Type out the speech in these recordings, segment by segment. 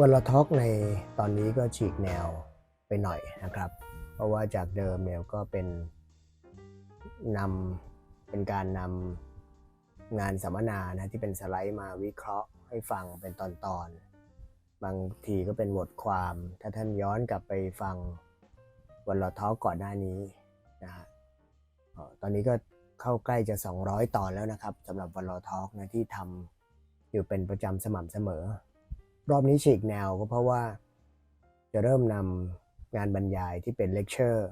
วันละทอกในตอนนี้ก็ฉีกแนวไปหน่อยนะครับ เพราะว่าจากเดิมเนี่ยก็เป็นนำเป็นการนำงานสัมมนานะที่เป็นสไลด์มาวิเคราะห์ให้ฟังเป็นตอนๆ บางทีก็เป็นบทความ ถ้าท่านย้อนกลับไปฟังวันละทอกก่อนหน้านี้นะฮะตอนนี้ก็เข้าใกล้จะ 200 ตอนแล้วนะครับสำหรับวันลอทอกนะที่ทำอยู่เป็นประจำสม่ำเสมอ รอบนี้ฉีกแนวก็เพราะว่าจะเริ่มนำงานบรรยายที่เป็นเลคเชอร์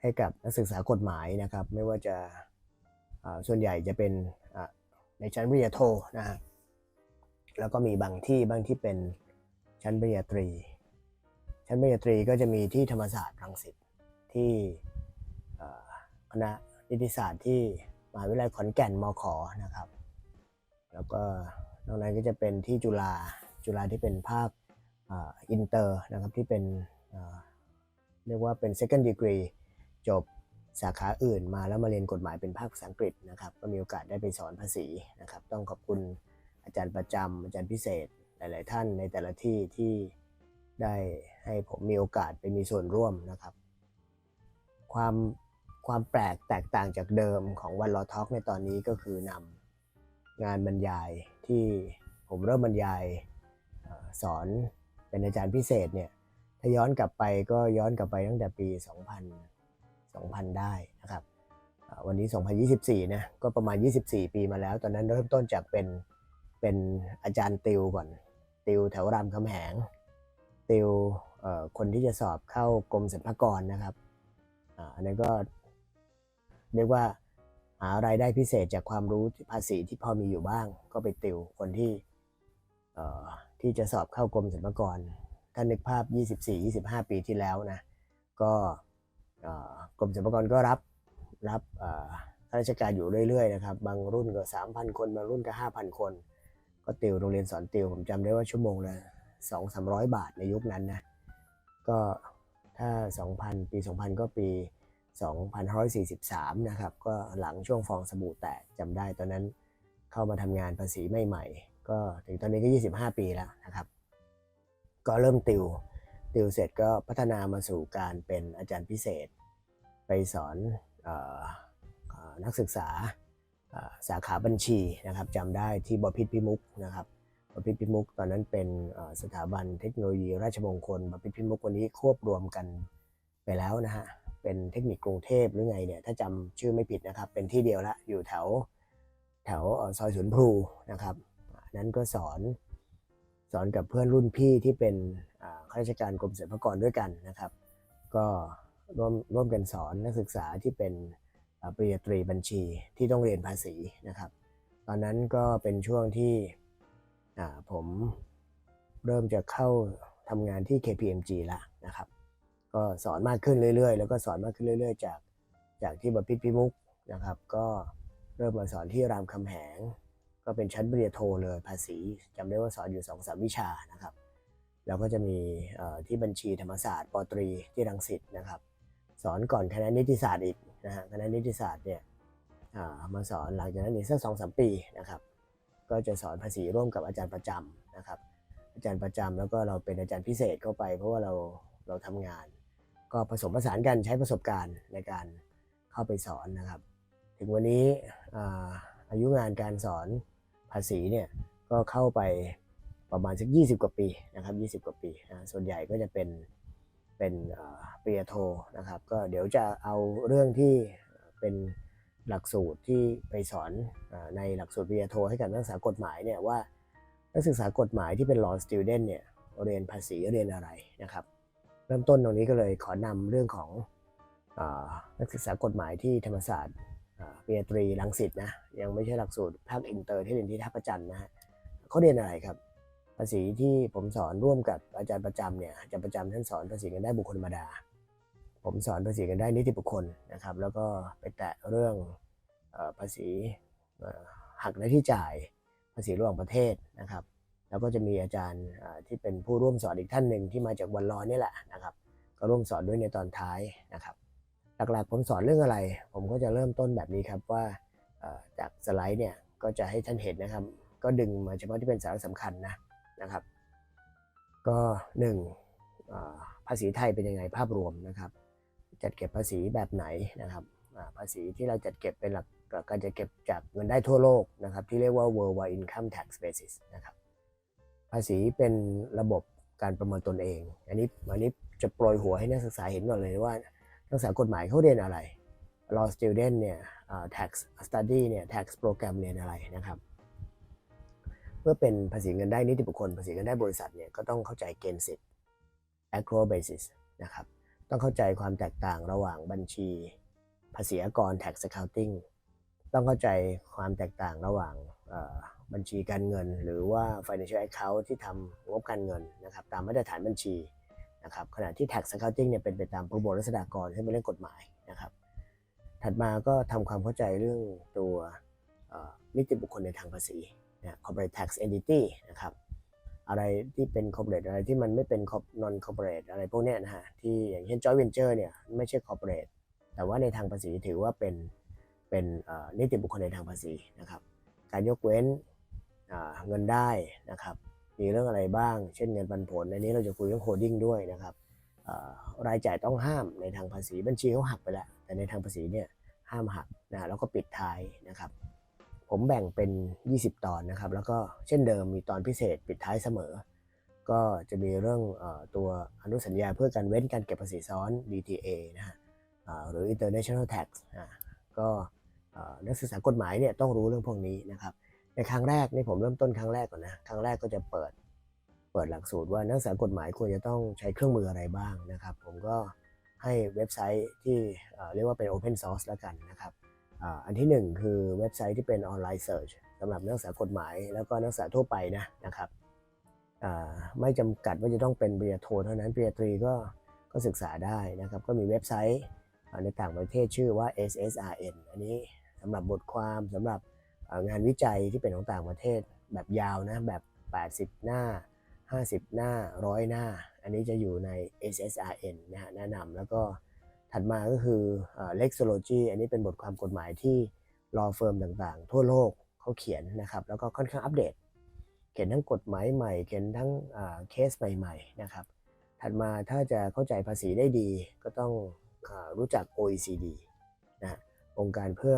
ให้กับนักศึกษากฎหมายนะครับ ไม่ว่าจะส่วนใหญ่จะเป็นในชั้นปริญญาโทนะฮะแล้วก็มีบางที่บางที่เป็นชั้นปริญญาตรี ชั้นปริญญาตรีก็จะมีที่ธรรมศาสตร์รังสิตที่คณะนิติศาสตร์ที่มหาวิทยาลัยขอนแก่นมขนะครับ แล้วก็นอกนั้นก็จะเป็นที่จุฬา จุฬาที่เป็นภาคอินเตอร์นะครับที่เป็นเรียกว่าเป็น second degree จบสาขาอื่นมาแล้วมาเรียนกฎหมายเป็นภาคภาษาอังกฤษนะครับก็มีโอกาสได้ไปสอนภาษีนะครับ ต้องขอบคุณอาจารย์ประจำอาจารย์พิเศษหลาย ๆ ท่านในแต่ละที่ที่ได้ให้ผมมีโอกาสไปมีส่วนร่วมนะครับ ความความแปลกแตกต่างจากเดิมของวันลอท็อกในตอนนี้ก็คือนำงานบรรยายที่ผมเริ่มบรรยาย สอนเป็นอาจารย์พิเศษเนี่ยถ้าย้อนกลับไปก็ย้อนกลับไปตั้งแต่ปี 2000 2000 ได้นะครับวันนี้ 2024 นะก็ประมาณ 24 ปีมาแล้ว ตอนนั้นเริ่มต้นจากเป็นเป็นอาจารย์ติวก่อน ติวแถวรามคำแหง ติวคนที่จะสอบเข้ากรมสรรพากรนะครับอันนั้นก็เรียกว่าหารายได้พิเศษจากความรู้ภาษีที่พอมีอยู่บ้าง ก็ไปติวคนที่ ที่จะสอบเข้ากรมสรรพากรถ้านึกภาพ 24-25 ปีที่แล้วนะก็กรมสรรพากรก็รับรับข้าราชการอยู่เรื่อยๆนะครับบางรุ่นก็ 3,000 คนบางรุ่นก็ 5,000 คน ก็ติวโรงเรียนสอนติวผมจำได้ว่าชั่วโมงละสองสามร้อยบาทในยุคนั้นนะก็ถ้า 2,000 ปี 2,000 ก็ปี2543 นะครับ ก็หลังช่วงฟองสบู่แตกจำได้ตอนนั้นเข้ามาทำงานภาษีใหม่ๆ ก็ถึงตอนนี้ก็ 25 ปีแล้วนะครับ ก็เริ่มติว ติวเสร็จก็พัฒนามาสู่การเป็นอาจารย์พิเศษ ไปสอนออนักศึกษาสาขาบัญชีนะครับจำได้ที่บพิตรพิมุกนะครับบพิตรพิมุกตอนนั้นเป็นสถาบันเทคโนโลยีราชมงคลบพิตรพิมุกวันนี้ควบรวมกันไปแล้วนะฮะเป็นเทคนิคกรุงเทพหรือไงเนี่ยถ้าจำชื่อไม่ผิดนะครับ เป็นที่เดียวละอยู่แถวแถวซอยสวนพลูนะครับ นั้นก็สอนสอนกับเพื่อนรุ่นพี่ที่เป็นข้าราชการกรมสรรพากรด้วยกันนะครับ ก็ร่วมร่วมกันสอนนักศึกษาที่เป็นปริญญาตรีบัญชีที่ต้องเรียนภาษีนะครับ ตอนนั้นก็เป็นช่วงที่ผมเริ่มจะเข้าทำงานที่ KPMG แล้วนะครับ ก็สอนมากขึ้นเรื่อยๆ แล้วก็สอนมากขึ้นเรื่อย ๆ จากจากที่บพิตพิมุกนะครับ ก็เริ่มมาสอนที่รามคำแหง ก็เป็นชั้นปริญญาโทเลยภาษีจำได้ว่าสอนอยู่2อสวิชานะครับ แล้วก็จะมีที่บัญชีธรรมศาสตร์ปตรีที่รังสิตนะครับ สอนก่อนคณะนิติศาสตร์อีกนะฮะคณะนิติศาสตร์เนี่ยมาสอนหลังจากนั้นอีกสักสองสามปีนะครับ ก็จะสอนภาษีร่วมกับอาจารย์ประจำนะครับ อาจารย์ประจำแล้วก็เราเป็นอาจารย์พิเศษเข้าไป เพราะว่าเราเราทำงาน ก็ผสมผสานกันใช้ประสบการณ์ในการเข้าไปสอนนะครับ ถึงวันนี้อายุงานการสอน ภาษีเนี่ยก็เข้าไปประมาณสัก 20 กว่าปีนะครับ 20 กว่าปีนะส่วนใหญ่ก็จะเป็นเป็นเปริญญาโทนะครับ ก็เดี๋ยวจะเอาเรื่องที่เป็นหลักสูตรที่ไปสอนในหลักสูตรปริญญาโท ให้กับนักศึกษากฎหมายเนี่ยว่านักศึกษากฎหมายที่เป็น law student เนี่ยเรียนภาษีเรียนอะไรนะครับ เริ่มต้นตรงนี้ก็เลยขอนำเรื่องของอนักศึกษากฎหมายที่ธรรมศาสตร์ เปริญญาตรีรังสิตนะยังไม่ใช่หลักสูตรภาคอินเตอร์ที่เรียนที่ท่าประจันนะฮะเขาเรียนอะไรครับ ภาษีที่ผมสอนร่วมกับอาจารย์ประจำเนี่ยอาจารย์ประจำท่านสอนภาษีกันได้บุคคลธรรมดา ผมสอนภาษีกันได้นิติบุคคลนะครับ แล้วก็ไปแตะเรื่องภาษีหักหน้าที่จ่ายภาษีระหว่างประเทศนะครับ แล้วก็จะมีอาจารย์ที่เป็นผู้ร่วมสอนอีกท่านหนึ่งที่มาจากวันรอนี่แหละนะครับ ก็ร่วมสอนด้วยในตอนท้ายนะครับ หลักๆ ผมสอนเรื่องอะไร ผมก็จะเริ่มต้นแบบนี้ครับว่าจากสไลด์เนี่ยก็จะให้ท่านเห็นนะครับ ก็ดึงมาเฉพาะที่เป็นสาระสำคัญนะนะครับ ก็หนึ่งภาษีไทยเป็นยังไงภาพรวมนะครับ จัดเก็บภาษีแบบไหนนะครับภาษีที่เราจัดเก็บเป็นหลักการจัดเก็บจากเงินได้ทั่วโลกนะครับ ที่เรียกว่า worldwide income tax basis นะครับ ภาษีเป็นระบบการประเมินตนเอง อันนี้อันนี้จะโปรยหัวให้นักศึกษาเห็นก่อนเลยว่า นักศึกษากฎหมายเขาเรียนอะไร law student เนี่ย tax study เนี่ย tax program เรียนอะไรนะครับเพื่อเป็นภาษีเงินได้นิติบุคคลภาษีเงินได้บริษัทเนี่ยก็ต้องเข้าใจเกณฑ์สิทธิ์ accrual basis นะครับต้องเข้าใจความแตกต่างระหว่างบัญชี ภาษีอากร tax accounting ต้องเข้าใจความแตกต่างระหว่างบัญชีการเงิน หรือว่า financial account ที่ทำงบการเงินนะครับตามมาตรฐานบัญชี นะครับขณะที่ tax accounting เนี่ยเป็นไปตามประมวลรัษฎากรซึ่เป็นเรื่องกฎหมายนะครับ ถัดมาก็ทำความเข้าใจเรื่องตัวนิติบุคคลในทางภาษีนะ corporate tax entity นะครับอะไรที่เป็น corporate อะไรที่มันไม่เป็น non corporate อะไรพวกเนี้ยนะฮะที่อย่างเช่น joint venture เนี่ยไม่ใช่ corporate แต่ว่าในทางภาษีถือว่าเป็นเป็นนิติบุคคลในทางภาษีนะครับ การยกเว้นเงินได้นะครับ มีเรื่องอะไรบ้าง เช่นเงินปันผลอันนี้เราจะคุยเรื่องโคดิ้งด้วยนะครับรายจ่ายต้องห้ามในทางภาษีบัญชีเขาหักไปแล้ว แต่ในทางภาษีเนี่ยห้ามหักนะแล้วก็ปิดท้ายนะครับผมแบ่งเป็น 20 ตอนนะครับ แล้วก็เช่นเดิมมีตอนพิเศษปิดท้ายเสมอ ก็จะมีเรื่องอตัวอนุสัญญาเพื่อการเว้นการเก็บภาษีซ้อน DTA นะฮะหรือ International Tax อก็นักศึกษากฎหมายเนี่ยต้องรู้เรื่องพวกนี้นะครับ ในครั้งแรกนี่ผมเริ่มต้นครั้งแรกก่อนนะครั้งแรกก็จะเปิดเปิดหลักสูตรว่านักศึกษากฎหมายควรจะต้องใช้เครื่องมืออะไรบ้างนะครับ ผมก็ให้เว็บไซต์ที่เรียกว่าเป็น Open Source แล้วกันนะครับอันที่หนึ่งคือเว็บไซต์ที่เป็นออนไลน์เซิร์ชสำหรับนักศึกษากฎหมาย แล้วก็นักศึกษาทั่วไปนะนะครับไม่จำกัดว่าจะต้องเป็นปริญญาโทเท่านั้นปริญญาตรีก็ก็ศึกษาได้นะครับ ก็มีเว็บไซต์ในต่างประเทศชื่อว่า SSRN อันนี้สำหรับบทความสำหรับ งานวิจัยที่เป็นของต่างประเทศแบบยาวนะแบบ 80 หน้า 50 หน้า100หน้า อันนี้จะอยู่ใน SSRN นะฮะแนะนำแล้วก็ถัดมาก็คือเอ่อ Lexology อันนี้เป็นบทความกฎหมายที่ law firm ต่างๆ ทั่วโลกเขาเขียนนะครับ แล้วก็ค่อนข้างอัปเดต เขียนทั้งกฎหมายใหม่ เขียนทั้งเคสใหม่ๆนะครับ ถัดมาถ้าจะเข้าใจภาษีได้ดีก็ต้องอรู้จัก OECD นะฮะองค์การเพื่อ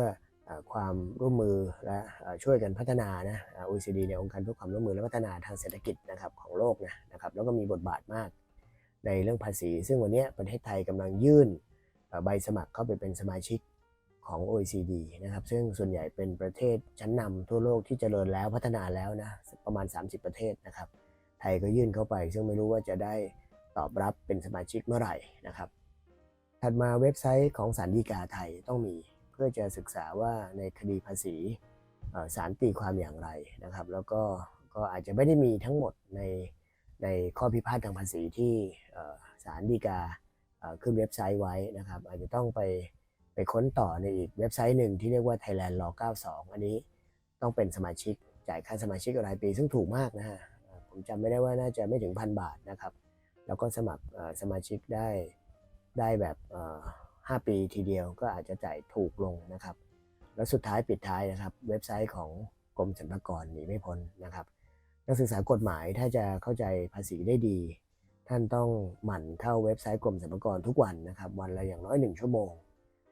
ความร่วมมือและช่วยกันพัฒนานะ OECD เนี่ยองค์การเพื่อความร่วมมือและพัฒนาทางเศรษฐกิจนะครับของโลกนะนะครับแล้วก็มีบทบาทมากในเรื่องภาษี ซึ่งวันนี้ประเทศไทยกำลังยื่นใบสมัครเข้าไปเป็นสมาชิกของ OECD นะครับซึ่งส่วนใหญ่เป็นประเทศชั้นนำทั่วโลกที่เจริญแล้วพัฒนาแล้วนะประมาณ 30 ประเทศนะครับไทยก็ยื่นเข้าไป ซึ่งไม่รู้ว่าจะได้ตอบรับเป็นสมาชิกเมื่อไหร่นะครับถัดมาเว็บไซต์ของศาลฎีกาไทยต้องมี พื่อจะศึกษาว่าในคดีภาษีเอ่อศาลตีความอย่างไรนะครับ แล้วก็ก็อาจจะไม่ได้มีทั้งหมดในในข้อพิพาททางภาษีที่เอ่อศาลฎีกาขึ้นเว็บไซต์ไว้นะครับ อาจจะต้องไปไปค้นต่อในอีกเว็บไซต์หนึ่งที่เรียกว่า Thailand Law 92 อันนี้ต้องเป็นสมาชิกจ่ายค่าสมาชิกรายปีซึ่งถูกมากนะฮะผมจำไม่ได้ว่าน่าจะไม่ถึงพันบาทนะครับ แล้วก็สมัครสมาชิกได้ได้แบบ 5 ปีทีเดียวก็อาจจะจ่ายถูกลงนะครับ แล้วสุดท้ายปิดท้ายนะครับ เว็บไซต์ของกรมสรรพากรหนีไม่พ้นนะครับ นักศึกษากฎหมายถ้าจะเข้าใจภาษีได้ดี ท่านต้องหมั่นเข้าเว็บไซต์กรมสรรพากรทุกวันนะครับ วันละอย่างน้อยหนึ่งชั่วโมง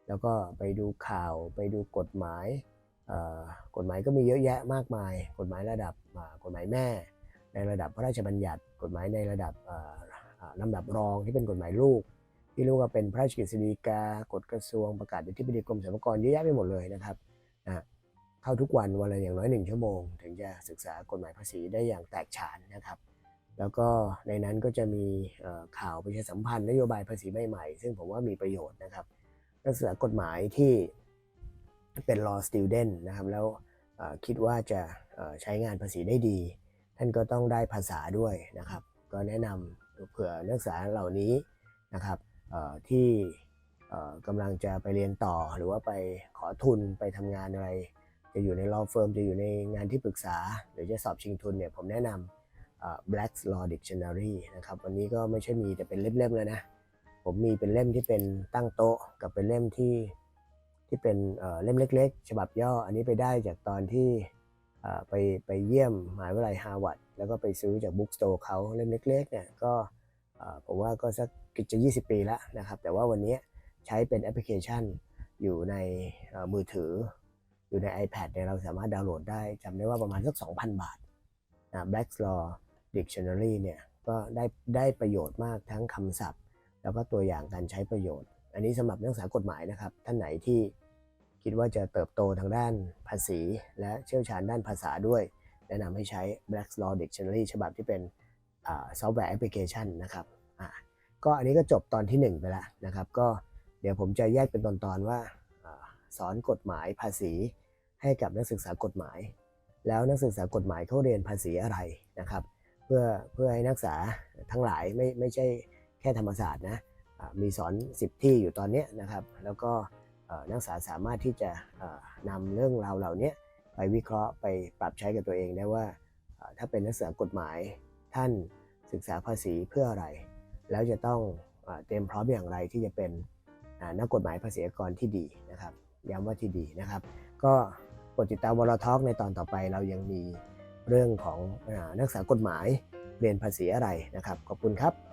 แล้วก็ไปดูข่าวไปดูกฎหมายกฎหมายก็มีเยอะแยะมากมาย กฎหมายระดับกฎหมายแม่ ในระดับพระราชบัญญัติ กฎหมายในระดับลำดับรองที่เป็นกฎหมายลูก ที่รียกว่าเป็นพระราชกฤษฎีกากฎกระทรวงประกาศในที่ปดีกรมสรรพากรเยอะแยะไปหมดเลยนะครับนะเข้าทุกวันวันละอย่างน้อยหนึ่งชั่วโมง ถึงจะศึกษากฎหมายภาษีได้อย่างแตกฉานนะครับ แล้วก็ในนั้นก็จะมีข่าวประชาสัมพันธ์นโยบายภาษีใหม่ๆซึ่งผมว่ามีประโยชน์นะครับนักศึกษากฎหมายที่เป็น law student นะครับแล้วคิดว่าจะใช้งานภาษีได้ดี ท่านก็ต้องได้ภาษาด้วยนะครับ ก็แนะนำเผื่อนักศึกษาเหล่านี้นะครับ ที่กำลังจะไปเรียนต่อหรือว่าไปขอทุนไปทำงานอะไร จะอยู่ใน law firm จะอยู่ในงานที่ปรึกษา หรือจะสอบชิงทุนเนี่ยผมแนะนำ Black's Law Dictionary นะครับวันนี้ก็ไม่ใช่มีแต่เป็นเล่มๆเลยนะ ผมมีเป็นเล่มที่เป็นตั้งโต๊ะ กับเป็นเล่มที่ที่เป็นเล่มเล็ก ๆ ฉบับย่ออันนี้ไปได้จากตอนที่ไปไปเยี่ยมมหาวิทยาลัยฮาร์วาร์ดแล้วก็ไปซื้อจากบุ๊กสโตร์เขาเล่มเล็กๆเนี่ยก็ผมว่าก็สัก กิจะ 20 ปีแล้วนะครับ แต่ว่าวันนี้ใช้เป็นแอปพลิเคชันอยู่ในมือถือ อยู่ใน iPad เนี่ยเราสามารถดาวน์โหลดได้จำได้ว่าประมาณสัก 2,000 บาทนะ Black's Law Dictionary เนี่ยก็ได้ได้ประโยชน์มากทั้งคำศัพท์ แล้วก็ตัวอย่างการใช้ประโยชน์ อันนี้สำหรับนักศึกษากฎหมายนะครับ ท่านไหนที่คิดว่าจะเติบโตทางด้านภาษี และเชี่ยวชาญด้านภาษาด้วย แนะนำให้ใช้ Black's Law Dictionary ฉบับที่เป็นซอฟต์แวร์แอปพลิเคชันนะครับ ก็อันนี้ก็จบตอนที่ 1 ไปแล้วนะครับ ก็เดี๋ยวผมจะแยกเป็นตอนๆว่าสอนกฎหมายภาษีให้กับนักศึกษากฎหมาย แล้วนักศึกษากฎหมายเขาเรียนภาษีอะไรนะครับ เพื่อเพื่อให้นักศึกษาทั้งหลายไม่ไม่ใช่แค่ธรรมศาสตร์นะมีสอน 10 ที่อยู่ตอนนี้นะครับ แล้วก็นักศึกษาสามารถที่จะเอ่อนำเรื่องราวเหล่านี้ไปวิเคราะห์ไปปรับใช้กับตัวเองได้ว่าถ้าเป็นนักศึกษากฎหมายท่านศึกษาภาษีเพื่ออะไร แล้วจะต้องเตรียมพร้อมอย่างไรที่จะเป็นนักกฎหมายภาษีกรที่ดีนะครับย้ำว่าที่ดีนะครับ ก็กดติดตามวอลท็อกในตอนต่อไปเรายังมีเรื่องของนักศึกษากฎหมายเรียนภาษีอะไรนะครับ ขอบคุณครับ